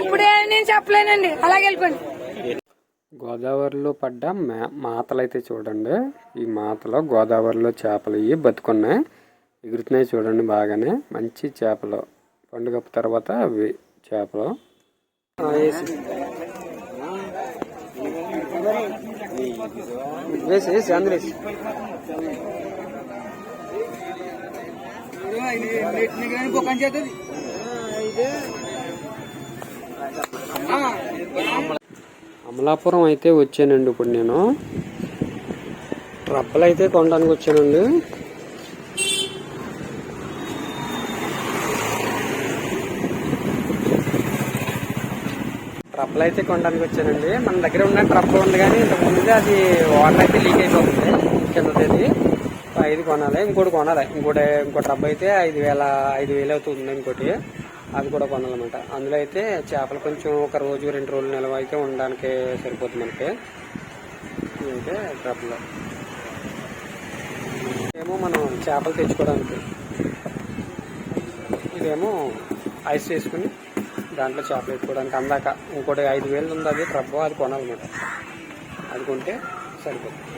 ఇప్పుడే నేను చెప్పలేనండి. అలాగే వెళ్ళిపోండి. గోదావరిలో పడ్డ మే మాతలు అయితే చూడండి. ఈ మాతలో గోదావరిలో చేపలు ఇవి బతుకున్నాయి. ఎగురుతున్నాయి చూడండి బాగానే. మంచి చేపలు. పండుగ తర్వాత అవి చేపలు. వేసి వేసి అందులో వేసి. అమలాపురం అయితే వచ్చానండి ఇప్పుడు నేను. ట్రబ్బలు అయితే కొనడానికి వచ్చానండి. ట్రబ్బలు అయితే కొనడానికి వచ్చానండి. మన దగ్గర ఉన్న ట్రబ్బు ఉంది కానీ ఇంతకు ముందు అది వాటర్ అయితే లీక్ అయిపోతుంది కిందది ఐదు కొనాలి ఇంకోటి కొనాలి. ఇంకోటి ఇంకో ట్రబ్ అయితే ఐదు వేల ఐదు వేలు అవుతుంది ఇంకోటి. అది కూడా కొనాలన్నమాట. అందులో అయితే చేపలు కొంచెం ఒక రోజు రెండు రోజులు నిల్వ అయితే ఉండడానికి సరిపోతుంది మనకి. ఇదైతే ట్రబ్లో. ఏమో మనం చేపలు తెచ్చుకోవడానికి. ఇదేమో ఐస్ చేసుకుని దాంట్లో చేపలు పెట్టుకోవడానికి అందాక ఇంకోటి ఐదు వేలు ఉంది అది ట్రబ్బు అది కొనాలన్నమాట. అది కొంటే సరిపోతుంది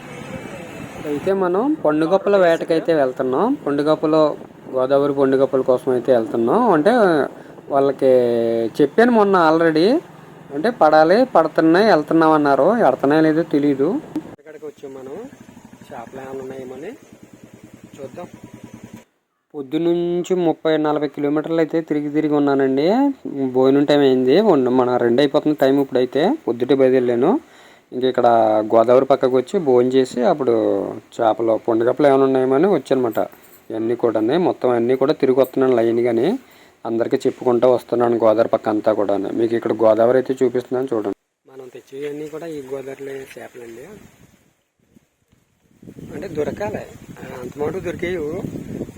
అయితే మనం పండుగప్పల వేటకైతే వెళ్తున్నాం. పండుగప్పలో గోదావరి పండుగప్పల కోసం అయితే వెళ్తున్నాం. అంటే వాళ్ళకి చెప్పాను మొన్న ఆల్రెడీ. అంటే పడాలి పడుతున్నాయి వెళ్తున్నాం అన్నారు ఎడుతున్నాయో లేదో తెలియదు ఇక్కడికి వచ్చాం మనం? చేపలు ఏమైనా ఉన్నాయేమని చూద్దాం. పొద్దునుంచి ముప్పై నలభై కిలోమీటర్లు అయితే తిరిగి తిరిగి ఉన్నానండి. భోజనం టైం అయింది. మన రెండు అయిపోతుంది టైం ఇప్పుడైతే. పొద్దుటే బయలుదేరాను. ఇంక ఇక్కడ గోదావరి పక్కకు వచ్చి భోజనం చేసి అప్పుడు చేపలు పండుగప్పలు ఏమైనా ఉన్నాయేమని వచ్చానమాట. ఇవన్నీ కూడా మొత్తం అన్నీ కూడా తిరిగి వస్తున్నాను లైన్ కానీ అందరికీ చెప్పుకుంటూ వస్తున్నాను గోదావరి పక్క అంతా కూడా మీకు ఇక్కడ గోదావరి అయితే చూపిస్తున్నాను చూడండి. మనం తెచ్చేవన్నీ కూడా ఈ గోదావరిలో చేపలండి. అంటే దొరకాలి. ఆ, అంత మాట దొరికేవి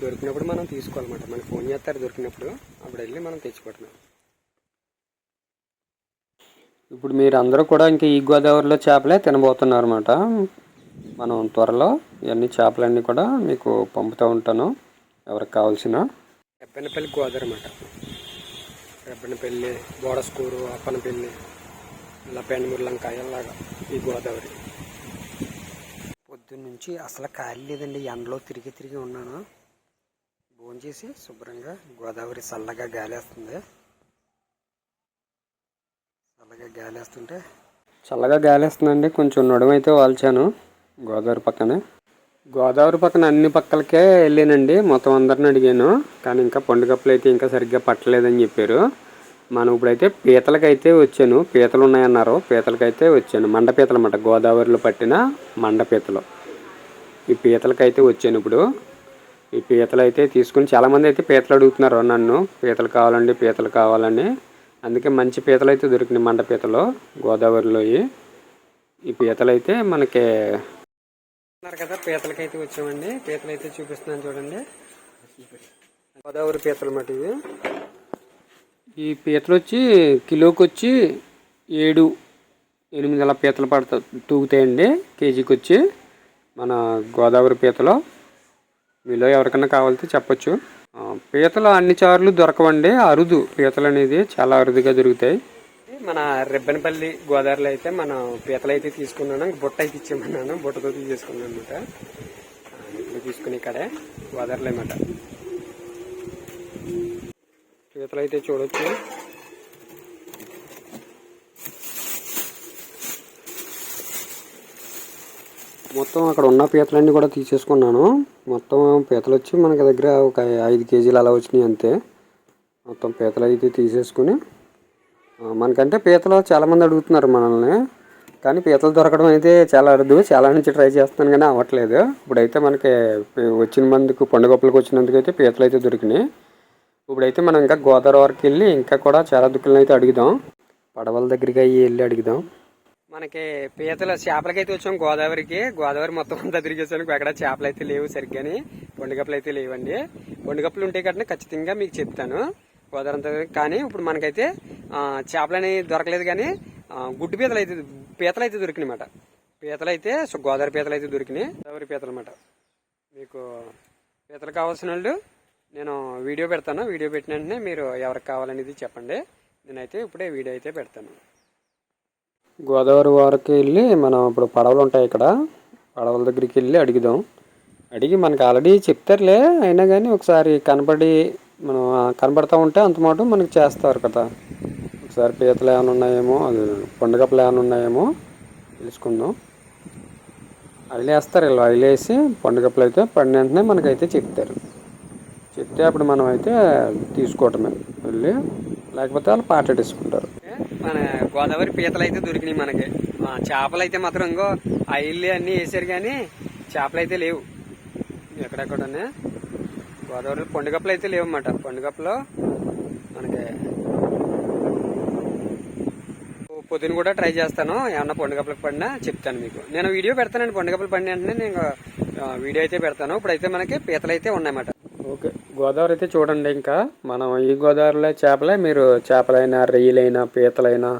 దొరికినప్పుడు మనం తీసుకోవాలన్నమాట. మనకి ఫోన్ చేస్తారు దొరికినప్పుడు. అప్పుడు వెళ్ళి మనం తెచ్చుకోవటం ఇప్పుడు మీరు అందరూ కూడా ఇంకా ఈ గోదావరిలో చేపలే తినబోతున్నారు అనమాట మనం త్వరలో ఇవన్నీ చేపలన్నీ కూడా మీకు పంపుతూ ఉంటాను. ఎవరికి కావాల్సిన రెబ్బనపల్లి గోదావరి అన్నమాట. రెబ్బనపల్లి బోడస్కూరు అప్పనపల్లి ఇలా పెండమూరులంకాయ ఈ గోదావరి. పొద్దున్న నుంచి అసలు ఖాళీ లేదండి. ఎండలో తిరిగి తిరిగి ఉన్నాను. భోంచేసి శుభ్రంగా గోదావరి చల్లగా గాలేస్తుంది. చల్లగా గాలేస్తుంటే చల్లగా గాలేస్తుందండి. కొంచెం నడుమైతే వాల్చాను గోదావరి పక్కనే. గోదావరి పక్కన అన్ని పక్కలకే వెళ్ళానండి. మొత్తం అందరిని అడిగాను. కానీ ఇంకా పండుగప్పులు అయితే ఇంకా సరిగ్గా పట్టలేదని చెప్పారు. మనం ఇప్పుడైతే పీతలకైతే వచ్చాను. పీతలు ఉన్నాయన్నారు. పీతలకైతే వచ్చాను. మండపీతలు అన్నమాట. గోదావరిలో పట్టిన మండ పీతలు. ఈ పీతలకైతే వచ్చాను ఇప్పుడు. ఈ పీతలు అయితే తీసుకుని చాలామంది అయితే పీతలు అడుగుతున్నారు నన్ను. పీతలు కావాలండి పీతలు కావాలని. అందుకే మంచి పీతలు అయితే దొరికినాయి మండపీతలు గోదావరిలో ఈ. పీతలు అయితే మనకి ఉన్నారు కదా పీతలకైతే వచ్చామండి. పీతలు అయితే చూపిస్తున్నాను చూడండి. గోదావరి పీతలు మాట ఇవి. ఈ పీతలు వచ్చి కిలోకి వచ్చి ఏడు ఎనిమిది అలా పీతలు పడతా తూగుతాయండి కేజీకి వచ్చి మన గోదావరి పీతలు. మీలో ఎవరికైనా కావాలితే చెప్పచ్చు. పీతలు అన్ని చారులు దొరకవండి. అరుదు. పీతలు అనేది చాలా అరుదుగా దొరుకుతాయి. మన రెబ్బెనపల్లి గోదావరిలో అయితే మన పీతలు అయితే తీసుకున్నాను. బుట్ట అయితే ఇచ్చేమన్నాను బుట్టతో తీసేసుకున్నాను అనమాట ఇప్పుడు తీసుకుని ఇక్కడే గోదావరిలో అనమాట పీతలు అయితే చూడొచ్చు. మొత్తం అక్కడ ఉన్న పీతలన్నీ కూడా తీసేసుకున్నాను. మొత్తం పీతలు వచ్చి మనకి దగ్గర ఒక ఐదు కేజీలు అలా వచ్చినాయి అంతే. మొత్తం పీతలు అయితే తీసేసుకుని మనకంటే పీతలు చాలామంది అడుగుతున్నారు మనల్ని. కానీ పీతలు దొరకడం అయితే చాలా అరుదు. చాలా నుంచి ట్రై చేస్తున్నాను కానీ అవ్వట్లేదు. ఇప్పుడైతే మనకి వచ్చిన మందుకు పండుగప్పలకు వచ్చినందుకు అయితే పీతలు అయితే దొరికినాయి. ఇప్పుడైతే మనం ఇంకా గోదావరి వరకు వెళ్ళి ఇంకా కూడా చాలా దుక్కులను అయితే అడుగుదాం. పడవల దగ్గరికి అయ్యి వెళ్ళి అడుగుదాం. మనకి పీతలు చేపలకైతే వచ్చాం గోదావరికి. గోదావరి మొత్తం అంతా తిరిగేసాను. ఎక్కడ చేపలు అయితే లేవు సరిగ్గాని. పొండుగప్పలు అయితే లేవండి. పొండుగప్పలు ఉంటే కట్టిన ఖచ్చితంగా మీకు చెప్తాను. గోదావరి అంతా కానీ ఇప్పుడు మనకైతే చేపలని దొరకలేదు కానీ గుడ్డు పీతలు అయితే పీతలు అయితే దొరికినాయి అన్నమాట. పీతలు అయితే సో గోదావరి పీతలు అయితే దొరికినాయి. గోదావరి పీతలు అనమాట మీకు పీతలు కావాల్సిన వాళ్ళు నేను వీడియో పెడతాను. వీడియో పెట్టిన వెంటనే మీరు ఎవరికి కావాలనేది చెప్పండి. నేనైతే ఇప్పుడే వీడియో అయితే పెడతాను. గోదావరి వారికి వెళ్ళి మనం ఇప్పుడు పడవలు ఉంటాయి ఇక్కడ. పడవల దగ్గరికి వెళ్ళి అడుగుదాం. అడిగి మనకు ఆల్రెడీ చెప్తారులే అయినా కానీ ఒకసారి కనపడి మనం కనబడతా ఉంటే అంత మాట మనకి చేస్తారు కదా. ఒకసారి పీతలు ఏమైనా ఉన్నాయేమో అది పండుగపలు ఏమైనా ఉన్నాయేమో తెలుసుకుందాం. ఆయిల్ వేస్తారు ఇలా ఆయిల్ వేసి అయితే పడిన వెంటనే మనకైతే చెప్తారు. చెప్తే అప్పుడు మనం అయితే తీసుకోవటమే వెళ్ళి లేకపోతే వాళ్ళు పాటేసుకుంటారు మన గోదావరి పీతలు అయితే దొరికినాయి మనకి. చేపలు అయితే మాత్రం ఇంకో ఆయిల్ అన్నీ వేసారు కానీ చేపలు అయితే లేవు. ఎక్కడెక్కడనే గోదావరిలో పండుగప్పలు అయితే లేవు అన్నమాట పండుగప్పలో మనకి పొద్దున కూడా ట్రై చేస్తాను. ఏమన్నా పండుగప్పలకు పడినా చెప్తాను మీకు. నేను వీడియో పెడతానండి. పండుగప్పలు పడిన వెంటనే నేను వీడియో అయితే పెడతాను. ఇప్పుడైతే మనకి పీతలు అయితే ఉన్నాయన్నమాట. ఓకే. గోదావరి అయితే చూడండి ఇంకా. మనం ఈ గోదావరిలో చేపలే. మీరు చేపలైనా రొయ్యలైనా పీతలైనా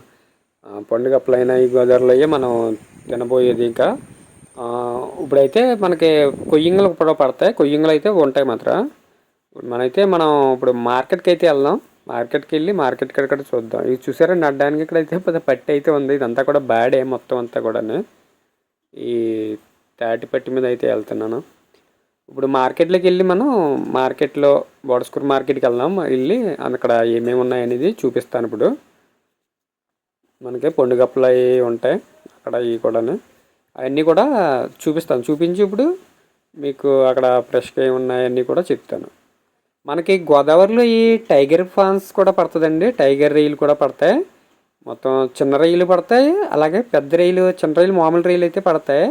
ఆ, పండుగప్పలైనా ఈ గోదావరిలో మనం తినబోయేది ఇంకా. ఇప్పుడైతే మనకి కొయ్యింగలు కూడా పడతాయి. కొయ్యింగలు అయితే ఉంటాయి మాత్రం ఇప్పుడు మనైతే మనం ఇప్పుడు మార్కెట్కి అయితే వెళ్దాం. మార్కెట్కి వెళ్ళి మార్కెట్ ఇక్కడ చూద్దాం. ఇది చూసారా? నడ్డానికి ఇక్కడ అయితే పెద్ద పట్టి అయితే ఉంది. ఇదంతా కూడా బ్యాడే మొత్తం అంతా కూడా ఈ తాటి పట్టి మీద అయితే వెళ్తున్నాను. ఇప్పుడు మార్కెట్లోకి వెళ్ళి మనం మార్కెట్లో బోడస్కూర్ మార్కెట్కి వెళ్దాం. వెళ్ళి అక్కడ ఏమేమి ఉన్నాయి అనేది చూపిస్తాను ఇప్పుడు. మనకి పండుగప్పలు అవి ఉంటాయి. అక్కడ ఇవి కూడాను. అవన్నీ కూడా చూపిస్తాను. చూపించి ఇప్పుడు మీకు అక్కడ ఫ్రెష్గా ఏమున్నాయన్నీ కూడా చెప్తాను. మనకి గోదావరిలో ఈ టైగర్ ఫాన్స్ కూడా పడుతుందండి. టైగర్ రైలు కూడా పడతాయి. మొత్తం చిన్న రైలు పడతాయి. అలాగే పెద్ద రైలు చిన్న రైలు మామూలు రైలు అయితే పడతాయి.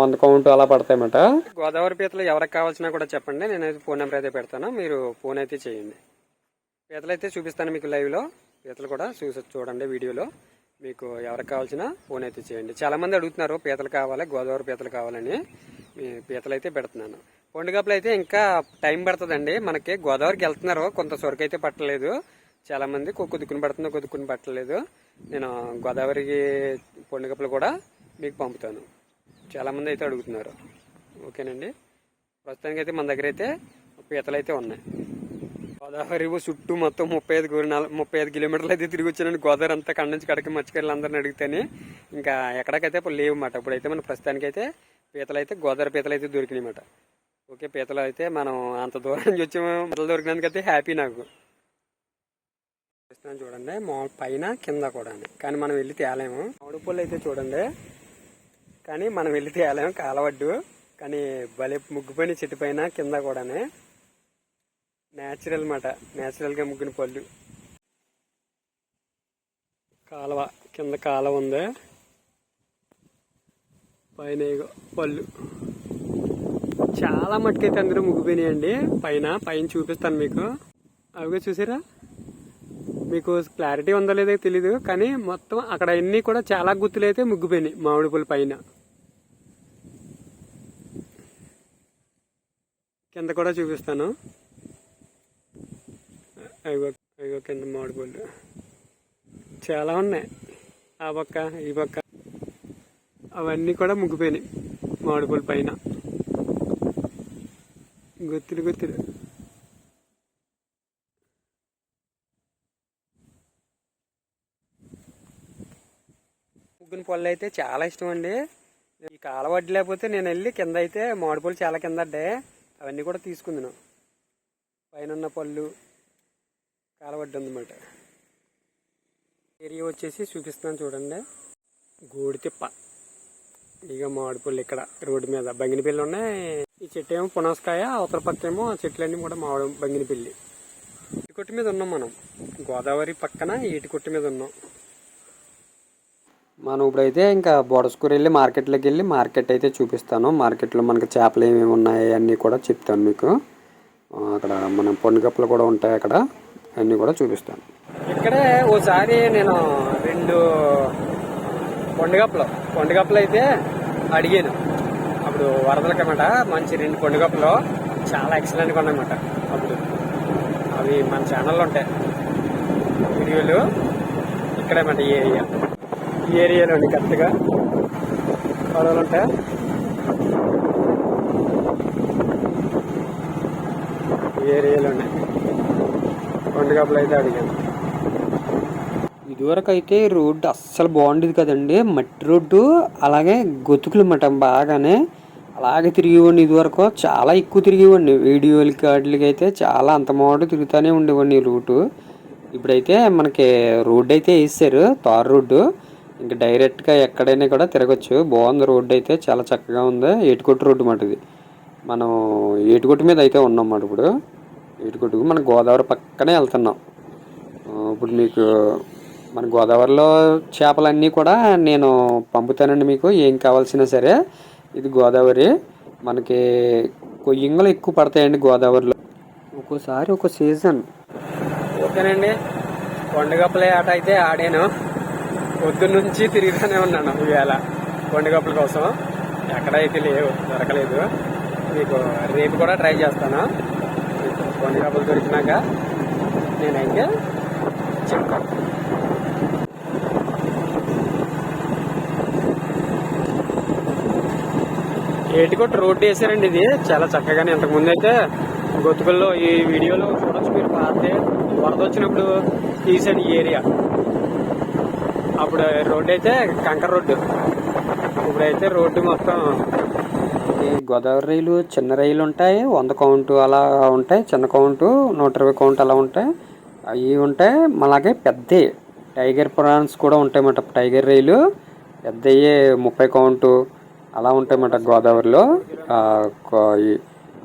వంద కౌంట్ అలా పడతాయి అన్నమాట. గోదావరి పీతలు ఎవరికి కావాల్సినా కూడా చెప్పండి. నేనైతే ఫోన్ నెంబర్ అయితే పెడతాను. మీరు ఫోన్ అయితే చేయండి. పీతలు అయితే చూపిస్తాను మీకు లైవ్లో. పీతలు కూడా చూసి చూడండి వీడియోలో. మీకు ఎవరికి కావాల్సిన ఫోన్ అయితే చేయండి. చాలా మంది అడుగుతున్నారు పీతలు కావాలి గోదావరి పీతలు కావాలని. పీతలు అయితే పెడుతున్నాను. పండుగప్పుడు అయితే ఇంకా టైం పడుతుందండి. మనకి గోదావరికి వెళ్తున్నారు కొంత సొరకు అయితే పట్టలేదు. చాలా మంది కొద్దుకుని పడుతుంది కొద్దుకుని పట్టలేదు. నేను గోదావరికి పండుగప్పుడు కూడా మీకు పంపుతాను. చాలా మంది అయితే అడుగుతున్నారు. ఓకేనండి? ప్రస్తుతానికి అయితే మన దగ్గర అయితే పీతలు అయితే ఉన్నాయి. గోదావరి చుట్టూ మొత్తం ముప్పై ఐదు ముప్పై ఐదు కిలోమీటర్లు అయితే తిరిగి వచ్చానండి. గోదావరి అంతా కడ నుంచి కడకి మత్స్యకారులు అందరిని అడిగితేనే ఇంకా ఎక్కడికైతే ఇప్పుడు లేవు అన్నమాట ఇప్పుడైతే మన ప్రస్తుతానికి అయితే పీతలు అయితే గోదావరి పీతలు అయితే దొరికినాయి అన్నమాట ఓకే పీతలు అయితే మనం అంత దూరం నుంచి వచ్చి పీతలు దొరికినందుకైతే హ్యాపీ నాకు. చూస్తున్నాను చూడండి మా పైన కింద కూడా కానీ మనం వెళ్ళి తేలేము. మామిడి పళ్ళు అయితే చూడండి. కానీ మనం వెళ్ళి తేలేము కాలవడ్డు. కానీ భలే ముగ్గుపోయిన చెట్టు పైన కింద కూడానే. న్యాచురల్ మాట. న్యాచురల్గా ముగ్గిన పళ్ళు. కాలువ. కింద కాలువ ఉంది. పైన పళ్ళు. చాలా మట్టుకైతే అందరూ ముగ్గిపోయినాయండి. పైన పైన చూపిస్తాను మీకు. అవిగా చూసారా? మీకు క్లారిటీ ఉందో లేదో తెలీదు కానీ మొత్తం అక్కడ అన్ని కూడా చాలా గుర్తులు అయితే ముగ్గిపోయినాయి మామిడి పూల పైన. కింద కూడా చూపిస్తాను. అయ్యో అయ్యో కింద మామిడి పళ్ళు చాలా ఉన్నాయి. ఆ పక్క ఈ పక్క. అవన్నీ కూడా ముగ్గిపోయినాయి మామిడి పైన. గుత్తులు గుత్తులు. ముగ్గుని పళ్ళు అయితే చాలా ఇష్టం అండి. ఈ కాల వడ్డీ లేకపోతే నేను వెళ్ళి కింద అయితే మామిడి పళ్ళు చాలా కింద అవన్నీ కూడా తీసుకుందాను. పైన ఉన్న పళ్ళు కాలవడ్డీ ఉందన్నమాట ఏరియా వచ్చేసి చూపిస్తున్నాను చూడండి. గోడితిప్ప. ఇక మామిడిపళ్ళు ఇక్కడ రోడ్డు మీద. బంగినపల్లి ఉన్నాయి. ఈ చెట్టు ఏమో పునసకాయ అవతల పక్క ఏమో ఆ చెట్లన్నీ కూడా మామిడి బంగినపల్లి. ఈ కొట్టు మీద ఉన్నాం మనం. గోదావరి పక్కన ఈటి కొట్టు మీద ఉన్నాం. మనం ఇప్పుడైతే ఇంకా బోడస్కూర్ వెళ్ళి మార్కెట్లోకి వెళ్ళి మార్కెట్ అయితే చూపిస్తాను. మార్కెట్లో మనకి చేపలు ఏమేమి ఉన్నాయి అన్నీ కూడా చెప్తాను మీకు. అక్కడ మన పండుగప్పలు కూడా ఉంటాయి అక్కడ. అన్నీ కూడా చూపిస్తాను. ఇక్కడే ఓసారి నేను రెండు కొండగప్పలు కొండగప్పలు అయితే అడిగాను. అప్పుడు వరదలకన్నమాట మంచి రెండు కొండగప్పలు చాలా ఎక్సలెంట్గా ఉన్నాయన్నమాట అప్పుడు అవి మన ఛానల్లో ఉంటాయి. వీడియోలు ఇక్కడేమాట ఈ ఏరియా ఈ ఏరియాలోని కరెక్ట్గా పడవలు ఉంటాయి. ఈ ఏరియాలోనే పండుగప్పుడు అయితే అడిగాను ఇదివరకు అయితే రోడ్డు అస్సలు బాగుండేది కదండి. మట్టి రోడ్డు అలాగే గొతుకులు అన్నమాట బాగానే. అలాగే తిరిగేవాడిని ఇదివరకు చాలా ఎక్కువ తిరిగేవాడిని. వీడియోలకి వాటికి అయితే చాలా అంత మోడు తిరుగుతూనే ఉండేవాడిని ఈ రూటు. ఇప్పుడైతే మనకి రోడ్డు అయితే వేసారు తార్ రోడ్డు. ఇంకా డైరెక్ట్గా ఎక్కడైనా కూడా తిరగచ్చు. బాగుంది రోడ్డు అయితే చాలా చక్కగా ఉంది. ఏటుకొట్టు రోడ్డు మాట ఇది. మనం ఏటుకొట్టు మీద అయితే ఉన్నాం మాట ఇప్పుడు. ఏటుకొట్టుకు మన గోదావరి పక్కనే వెళ్తున్నాం. ఇప్పుడు మీకు మన గోదావరిలో చేపలన్నీ కూడా నేను పంపుతానండి మీకు. ఏం కావాల్సినా సరే ఇది గోదావరి. మనకి కొయ్యంగలు ఎక్కువ పడతాయండి గోదావరిలో. ఒక్కోసారి ఒక సీజన్. ఓకేనండి. కొండగప్పల ఆట అయితే ఆడాను. పొద్దున్నుంచి తిరుగుతూనే ఉన్నాను ఇవాళ కొండగప్పల కోసం. ఎక్కడైతే లేవు దొరకలేదు. మీకు రేపు కూడా ట్రై చేస్తాను. మీకు కొండగప్పలు దొరికినాక నేనైతే చెప్తాను ఏటికొట్టు రోడ్డు వేసారండి ఇది. చాలా చక్కగానే ఇంతకుముందు అయితే గొతుకుల్లో ఈ వీడియోలో చూడొచ్చు మీరు పాతే వరద వచ్చినప్పుడు తీసాడు ఈ ఏరియా. అప్పుడు రోడ్డు అయితే కంకర రోడ్డు. ఇప్పుడైతే రోడ్డు మొత్తం గోదావరి రైలు చిన్న రైలు ఉంటాయి వంద కౌంటు అలా ఉంటాయి చిన్న కౌంటు నూట ఇరవై కౌంట్ అలా ఉంటాయి. అవి ఉంటాయి అలాగే పెద్ద టైగర్ ప్రాన్స్ కూడా ఉంటాయన్నమాట. టైగర్ రైలు పెద్దయ్యే ముప్పై కౌంటు అలా ఉంటాయన్నమాట గోదావరిలో.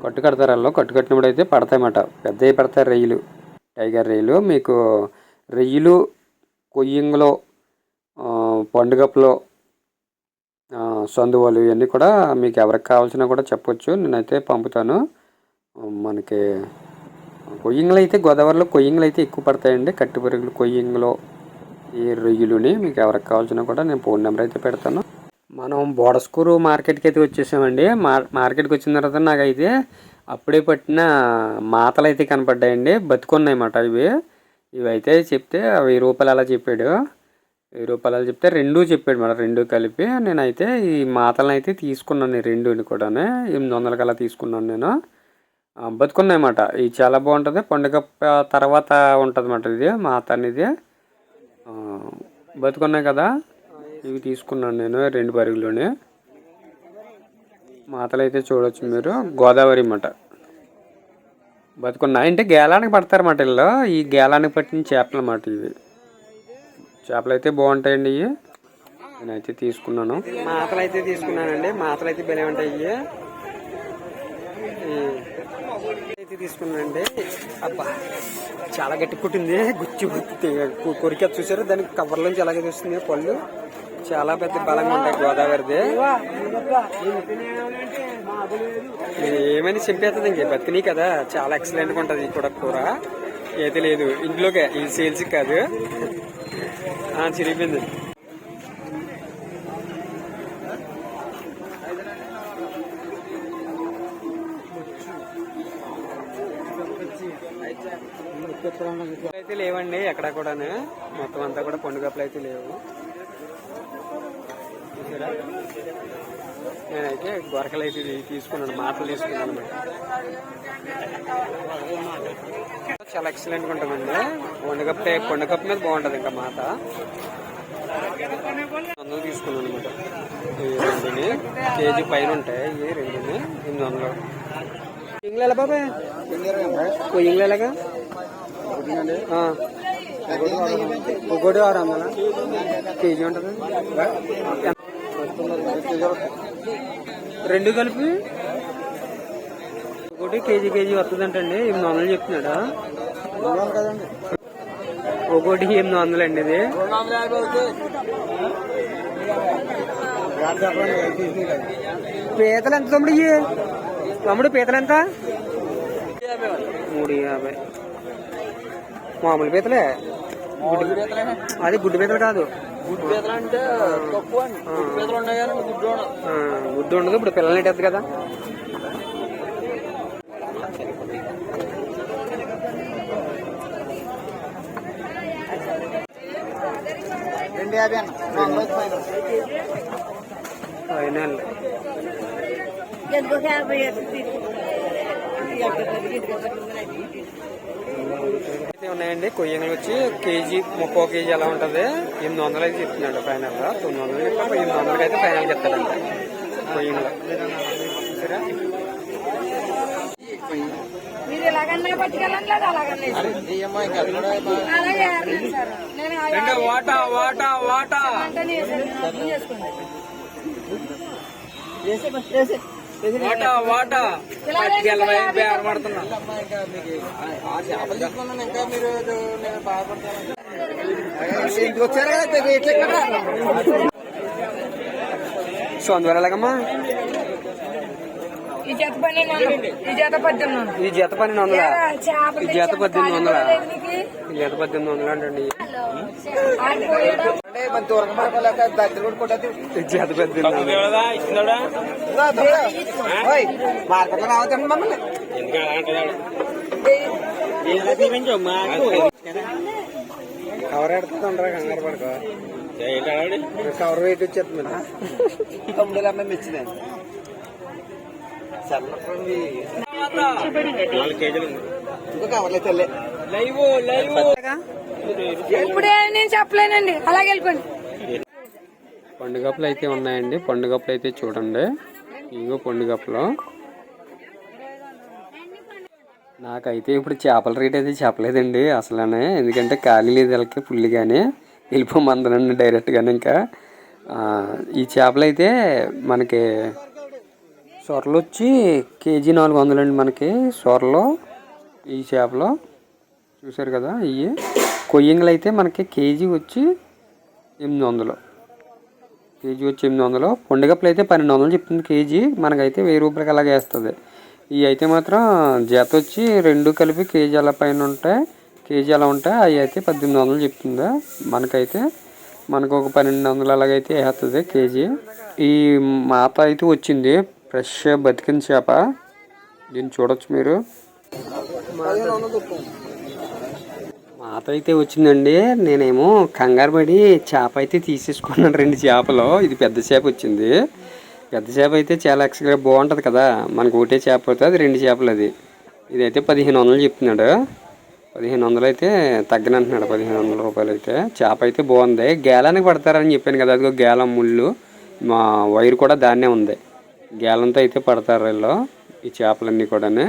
కట్టు కడతారు కట్టు కట్టినప్పుడు అయితే పడతాయన్నమాట. పెద్దవి పడతాయి రొయ్యలు టైగర్ రొయ్యలు మీకు రొయ్యలు కొయ్యంగులో ఆ, పండుగప్పులో సందువలు ఇవన్నీ కూడా మీకు ఎవరికి కావాల్సినా కూడా చెప్పొచ్చు. నేనైతే పంపుతాను. మనకి కొయ్యింగ్లు అయితే గోదావరిలో కొయ్యింగ్లు అయితే ఎక్కువ పడతాయండి. కట్టి పురుగులు కొయ్యంగులో ఈ రొయ్యలుని మీకు ఎవరికి కావాల్సినా కూడా నేను ఫోన్ నెంబర్ అయితే పెడతాను. మనం బోడస్కూరు మార్కెట్కి అయితే వచ్చేసామండి. మార్ మార్కెట్కి వచ్చిన తర్వాత నాకు అయితే అప్పుడే పట్టిన మాతలు అయితే కనపడ్డాయండి. బతుకున్నాయి అన్నమాట ఇవి ఇవి అయితే చెప్తే వెయ్యి రూపాయలు అలా చెప్పాడు. వెయ్యి రూపాయలు చెప్తే రెండూ చెప్పాడు మేడం రెండు కలిపి. నేనైతే ఈ మాతలను అయితే తీసుకున్నాను ఈ రెండుని కూడా ఎనిమిది వందల కల్లా తీసుకున్నాను నేను. బతుకున్నాయన్నమాట. బతుకున్నాయి ఇది చాలా బాగుంటుంది. పండుగ తర్వాత ఉంటుంది అన్నమాట ఇది మాత అనేది. బతుకున్నాయి కదా. ఇవి తీసుకున్నాను నేను రెండు పరుగులోనే మాతలు అయితే చూడవచ్చు మీరు. గోదావరి అన్నమాట. బతుకున్నాయి. అంటే గేలానికి పడతారన్నమాట వీళ్ళు. ఈ గేలానికి పట్టిన చేపలు అన్నమాట ఇవి. చేపలు అయితే బాగుంటాయండి ఇవి నేనైతే తీసుకున్నాను. మాతలు అయితే తీసుకున్నానండి. మాతలు అయితే బలే ఉంటాయి ఇవి అయితే తీసుకున్నానండి. అబ్బా చాలా గట్టి కుట్టింది. గుచ్చి గుచ్చి కొరికే చూసారు? దానికి కవర్లోంచి ఎలాగే చూస్తుంది పళ్ళు. చాలా పెద్ద బలంగా ఉంటాయి గోదావరిది. ఏమైనా చింపేస్తుంది ఇంకే బతికినాయి కదా. చాలా ఎక్సలెంట్గా ఉంటుంది ఇది కూడా కూర. అయితే లేదు. ఇంట్లోకే ఇది సేల్స్ కాదు. చిరిగిపోయింది అయితే లేవండి ఎక్కడ కూడా మొత్తం అంతా కూడా పండుగప్పులు అయితే లేవు. నేనైతే గొరకలు అయితే ఇది తీసుకున్నాను మాటలు తీసుకున్నాను అనమాట. చాలా ఎక్సలెంట్గా ఉంటుందండి. పండుగప్పే పండుగప్ప మీద బాగుంటది ఇంకా మాట. వందలు తీసుకున్నాను అనమాట. ఈ రెండుని. కేజీ పైన ఉంటాయి ఇవి రెండుని ఎనిమిది వందలు. ఇంగ్లు ఎలా బాబాయ్? ఇంగ్లు ఎలాగా? ఒకటి ఆరు వందల? కేజీ ఉంటుంది? రెండు కలిపి? ఒకటి కేజీ కేజీ వస్తుందంటండి ఎనిమిది వందలు చెప్తున్నాడా? ఒకటి ఎనిమిది వందలు అండి ఇది పీతలు ఎంత తమ్ముడు ఇవి తమ్ముడు పీతలు ఎంత? మూడు యాభై. మామూలు పీతలే. అది గుడ్డు పీతలు కాదు. గుడ్డు పీతలు అంటే తక్కువ అండి గుడ్డు పీతలు ఉన్నాయి కానీ గుడ్డు ఉండదు. ఆ, గుడ్డు ఉండదు ఇప్పుడు పిల్లలు నెట్టేది కదా? రెండు యాభై అన్న. వంద రూపాయలు. ఫైనల్ అయితే ఉన్నాయండి. కొయ్యంగులు వచ్చి కేజీ ముప్పై కేజీ ఎలా ఉంటుంది. ఎనిమిది వందలు అయితే చెప్తున్నాడు ఫైనల్గా. తొమ్మిది వందలు చెప్పి ఎనిమిది వందలకి అయితే ఫైనల్ చెప్తాడంట. కొయ్యంగులు? మీరు పట్టుకెళ్ళండి అలాగే వాటా వాటా వాటా. వాటా వాటా. పట్టుకెళ్ళవా ఏం పడుతున్నా ఆ- చేపలు తీసుకున్నాను ఇంకా మీరు నేను బాధపడతాను ఇంటికి వచ్చారా కదా సో అందువల్ల ఎలాగమ్మా? ఈ జత పన్నెండు వందలు. ఈ జత పద్దెనిమిది వందలు. ఈ జత పన్నెండు వందల? ఈ జత పద్దెనిమిది వందల? ఈ జత పద్దెనిమిది వందలు అంటండి. ఈ జత పద్దెనిమిది మార్కెట్లో రావద్దండి మమ్మల్ని. కవర్ ఎడుతుంది ఉండరా కంగారు పడుకో. కవర్ వెయిట్ వచ్చేస్తుంది. తమ్ముడు అమ్మాయి మెచ్చిందండి ఇప్పుడే నేను చెప్పలేనండి. అలాగే వెళ్ళిపోండి. పండుగప్పులు అయితే ఉన్నాయండి. పండుగప్పులు అయితే చూడండి. ఇగో పండుగప్పులు. నాకైతే ఇప్పుడు చేపల రేట్ అయితే చెప్పలేదండి అసలనే. ఎందుకంటే ఖాళీ లేదు వాళ్ళకి పుల్లిగానే వెళ్ళిపోమందనండి డైరెక్ట్గానే ఇంకా. ఆ, ఈ చేపలు అయితే మనకి సొరలు వచ్చి కేజీ నాలుగు వందలు అండి మనకి సొరలు ఈ చేపలు. చూసారు కదా ఇవి కొయ్యంగులు అయితే మనకి కేజీ వచ్చి ఎనిమిది వందలు కేజీ వచ్చి ఎనిమిది వందలు పొండుగప్పులు అయితే పన్నెండు వందలు చెప్తుంది కేజీ. మనకైతే వెయ్యి రూపాయలకి అలాగే వేస్తుంది. ఇవి అయితే మాత్రం జత వచ్చి రెండు కలిపి కేజీ అలా పైన ఉంటాయి కేజీ అలా ఉంటాయి అవి అయితే పద్దెనిమిది వందలు చెప్తుంది. మనకైతే మనకు ఒక పన్నెండు వందలు అలాగైతే వేస్తుంది కేజీ. ఈ మాత అయితే వచ్చింది ఫ్రెష్ బతికిన చేప. దీన్ని చూడొచ్చు మీరు. మాత అయితే వచ్చిందండి. నేనేమో కంగారు పడి చేప అయితే తీసేసుకున్నాను రెండు చేపలు. ఇది పెద్ద చేప వచ్చింది. పెద్ద చేప అయితే చాలా ఎక్స్గా బాగుంటుంది కదా. మనకు ఒకటే చేప అవుతుంది అది రెండు చేపలు అది. ఇదైతే పదిహేను వందలు చెప్తున్నాడు. పదిహేను వందలు అయితే తగ్గనంటున్నాడు. పదిహేను వందల రూపాయలు అయితే. చేప అయితే బాగుంది. గేలానికి పడతారని చెప్పాను కదా. అదిగో గేలం ముళ్ళు మా వైర్ కూడా దాన్నే ఉంది. గేలంతో అయితే పడతారు వీళ్ళు ఈ చేపలన్నీ కూడానే.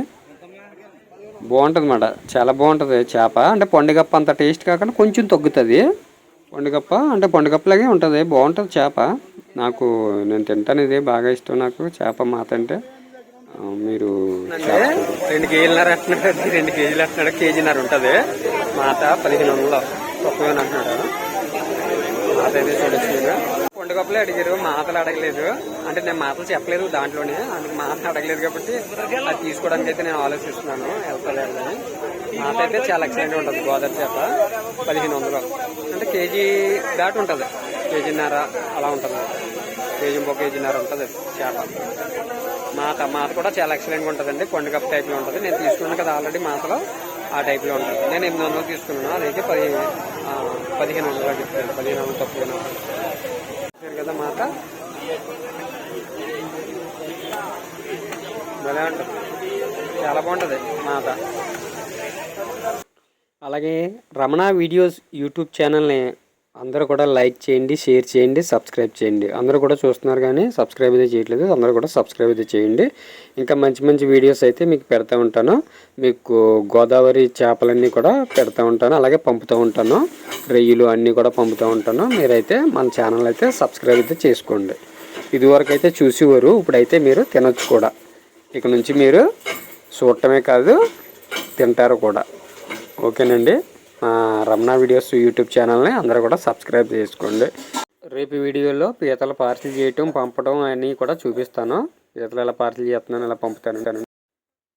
బాగుంటుంది మాట చాలా బాగుంటుంది చేప. అంటే పండుగప్ప అంత టేస్ట్ కాకుండా కొంచెం తగ్గుతుంది. పండుగప్ప అంటే పండుగప్పలాగే ఉంటుంది బాగుంటుంది చేప. నాకు నేను తింటాను ఇది బాగా ఇష్టం నాకు చేప మాత అంటే మీరు రెండు కేజీలన్నర అంటున్నాడు రెండు కేజీలు అంటున్నాడు కేజీన్నర ఉంటుంది. మాత పదిహేను వందలు తక్కువ అంటున్నాడు మాత అయితే చూడొచ్చు గొప్పలు అడిగారు మాతలు అడగలేదు. అంటే నేను మాటలు చెప్పలేదు దాంట్లోనే అందుకు మాటలు అడగలేదు కాబట్టి అది తీసుకోవడానికి అయితే నేను ఆలోచిస్తున్నాను వెళ్తలేదు మాట అయితే చాలా ఎక్సలెంట్ ఉంటుంది గోదావరి చేప పదిహేను వందలు. అంటే కేజీ దాటి ఉంటుంది. కేజీన్నర అలా ఉంటుంది. కేజీ ఇంకో కేజీన్నర ఉంటుంది చేప. మాత మాత కూడా చాలా ఎక్సలెంట్గా ఉంటుందండి. కొండకప్ టైప్లో ఉంటుంది. నేను తీసుకున్నాను కదా ఆల్రెడీ మాతలో ఆ టైప్లో ఉంటుంది. నేను ఎనిమిది వందలు తీసుకున్నాను. అదైతే పది పదిహేను వందలు చెప్తాను పదిహేను వందలు తక్కువ కదా మాత? భలే ఉంటుంది. చాలా బాగుంటుంది మాత. అలాగే రమణ వీడియోస్ యూట్యూబ్ ఛానల్ని అందరూ కూడా లైక్ చేయండి షేర్ చేయండి సబ్స్క్రైబ్ చేయండి. అందరూ కూడా చూస్తున్నారు కానీ సబ్స్క్రైబ్ అయితే చేయట్లేదు. అందరూ కూడా సబ్స్క్రైబ్ అయితే చేయండి. ఇంకా మంచి మంచి వీడియోస్ అయితే మీకు పెడతా ఉంటాను. మీకు గోదావరి చేపలన్నీ కూడా పెడతా ఉంటాను. అలాగే పంపుతూ ఉంటాను. రొయ్యలు అన్నీ కూడా పంపుతూ ఉంటాను. మీరైతే మన ఛానల్ అయితే సబ్స్క్రైబ్ అయితే చేసుకోండి. ఇదివరకు అయితే చూసేవారు. ఇప్పుడైతే మీరు తినొచ్చు కూడా. ఇక నుంచి మీరు చూడటమే కాదు తింటారు కూడా. ఓకేనండి? రమణ వీడియోస్ యూట్యూబ్ ఛానల్ని అందరూ కూడా సబ్స్క్రైబ్ చేసుకోండి. రేపు వీడియోలో పీతలు పార్సిల్ చేయటం పంపడం అన్నీ కూడా చూపిస్తాను. పీతలు ఎలా పార్సిల్ చేస్తున్నాను ఎలా పంపుతాను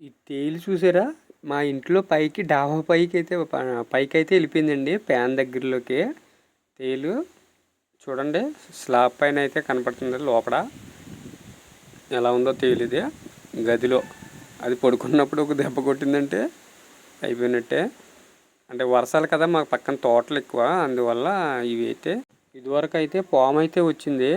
ఈ తేలు చూసారా? మా ఇంట్లో పైకి డాబా పైకి అయితే పైకి అయితే వెళ్ళిపోయిందండి ప్యాన్ దగ్గరలోకి. తేలు చూడండి స్లాబ్ పైన అయితే కనపడుతుంది లోపల. ఎలా ఉందో తేలు ఇది. గదిలో. అది పడుకున్నప్పుడు ఒక దెబ్బ కొట్టిందంటే అయిపోయినట్టే. అంటే వర్షాలు కదా మాకు పక్కన తోటలు ఎక్కువ. అందువల్ల ఇవి అయితే ఇదివరకు అయితే పాము అయితే వచ్చింది.